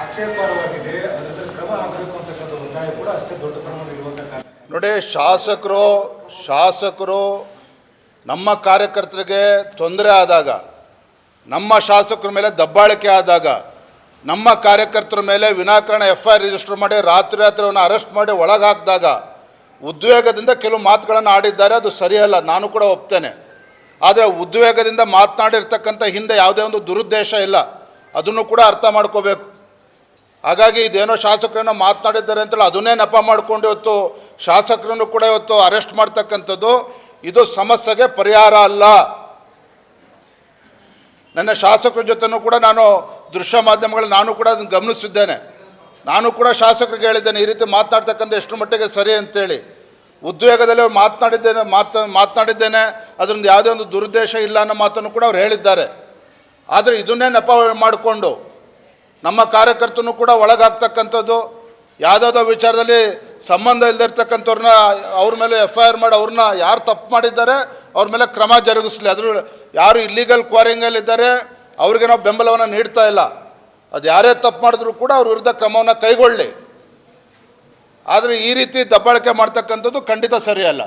ಅದರ ಕ್ರಮ ಆಗಬೇಕು ಅಂತಕ್ಕಂಥ ಒತ್ತಾಯ ಕೂಡ ಅಷ್ಟೇ ದೊಡ್ಡ ನೋಡಿ, ಶಾಸಕರು ಶಾಸಕರು ನಮ್ಮ ಕಾರ್ಯಕರ್ತರಿಗೆ ತೊಂದರೆ ಆದಾಗ, ನಮ್ಮ ಶಾಸಕರ ಮೇಲೆ ದಬ್ಬಾಳಿಕೆ ಆದಾಗ, ನಮ್ಮ ಕಾರ್ಯಕರ್ತರ ಮೇಲೆ ವಿನಾಕಾರಣ ಎಫ್ ಐ ರಿಜಿಸ್ಟರ್ ಮಾಡಿ, ರಾತ್ರಿ ರಾತ್ರಿ ಅವನ್ನ ಅರೆಸ್ಟ್ ಮಾಡಿ ಒಳಗೆ ಹಾಕಿದಾಗ ಉದ್ವೇಗದಿಂದ ಕೆಲವು ಮಾತುಗಳನ್ನು ಆಡಿದ್ದಾರೆ. ಅದು ಸರಿಯಲ್ಲ, ನಾನು ಕೂಡ ಒಪ್ತೇನೆ. ಆದರೆ ಉದ್ವೇಗದಿಂದ ಮಾತನಾಡಿರ್ತಕ್ಕಂಥ ಹಿಂದೆ ಯಾವುದೇ ಒಂದು ದುರುದ್ದೇಶ ಇಲ್ಲ. ಅದನ್ನು ಕೂಡ ಅರ್ಥ ಮಾಡ್ಕೋಬೇಕು. ಹಾಗಾಗಿ ಇದೇನೋ ಶಾಸಕರೇನೋ ಮಾತನಾಡಿದ್ದಾರೆ ಅಂತೇಳಿ ಅದನ್ನೇ ನೆಪ ಮಾಡಿಕೊಂಡು ಇವತ್ತು ಶಾಸಕರನ್ನು ಕೂಡ ಇವತ್ತು ಅರೆಸ್ಟ್ ಮಾಡ್ತಕ್ಕಂಥದ್ದು. ಇದು ಸಮಸ್ಯೆಗೆ ಪರಿಹಾರ ಅಲ್ಲ. ನನ್ನ ಶಾಸಕರ ಜೊತೆನೂ ಕೂಡ ನಾನು ದೃಶ್ಯ ಮಾಧ್ಯಮಗಳಲ್ಲಿ ನಾನು ಕೂಡ ಅದನ್ನು ಗಮನಿಸಿದ್ದೇನೆ. ನಾನು ಕೂಡ ಶಾಸಕರಿಗೆ ಹೇಳಿದ್ದೇನೆ, ಈ ರೀತಿ ಮಾತನಾಡ್ತಕ್ಕಂಥ ಎಷ್ಟು ಮಟ್ಟಿಗೆ ಸರಿ ಅಂತೇಳಿ. ಉದ್ವೇಗದಲ್ಲಿ ಅವ್ರು ಮಾತನಾಡಿದ್ದೇನೆ, ಮಾತ, ಮಾತನಾಡಿದ್ದೇನೆ, ಅದರಿಂದ ಯಾವುದೇ ಒಂದು ದುರುದ್ದೇಶ ಇಲ್ಲ ಅನ್ನೋ ಮಾತನ್ನು ಕೂಡ ಅವ್ರು ಹೇಳಿದ್ದಾರೆ. ಆದರೆ ಇದನ್ನೇ ನೆಪ ಮಾಡಿಕೊಂಡು ನಮ್ಮ ಕಾರ್ಯಕರ್ತನು ಕೂಡ ಒಳಗಾಗ್ತಕ್ಕಂಥದ್ದು. ಯಾವುದಾದ್ರೂ ವಿಚಾರದಲ್ಲಿ ಸಂಬಂಧ ಇಲ್ಲದಿರ್ತಕ್ಕಂಥವ್ರನ್ನ ಅವ್ರ ಮೇಲೆ ಎಫ್ ಐ ಆರ್ ಮಾಡಿ ಅವ್ರನ್ನ ಯಾರು ತಪ್ಪು ಮಾಡಿದ್ದಾರೆ, ಅವ್ರ ಮೇಲೆ ಕ್ರಮ ಜರುಗಿಸಲಿ. ಅದ್ರ ಯಾರು ಇಲ್ಲೀಗಲ್ ಕ್ವಾರಿಂಗಲ್ಲಿದ್ದಾರೆ ಅವ್ರಿಗೆ ನಾವು ಬೆಂಬಲವನ್ನು ನೀಡ್ತಾ ಇಲ್ಲ. ಅದು ಯಾರೇ ತಪ್ಪು ಮಾಡಿದ್ರು ಕೂಡ ಅವ್ರ ವಿರುದ್ಧ ಕ್ರಮವನ್ನು ಕೈಗೊಳ್ಳಿ. ಆದರೆ ಈ ರೀತಿ ದಬ್ಬಾಳಿಕೆ ಮಾಡ್ತಕ್ಕಂಥದ್ದು ಖಂಡಿತ ಸರಿಯಲ್ಲ.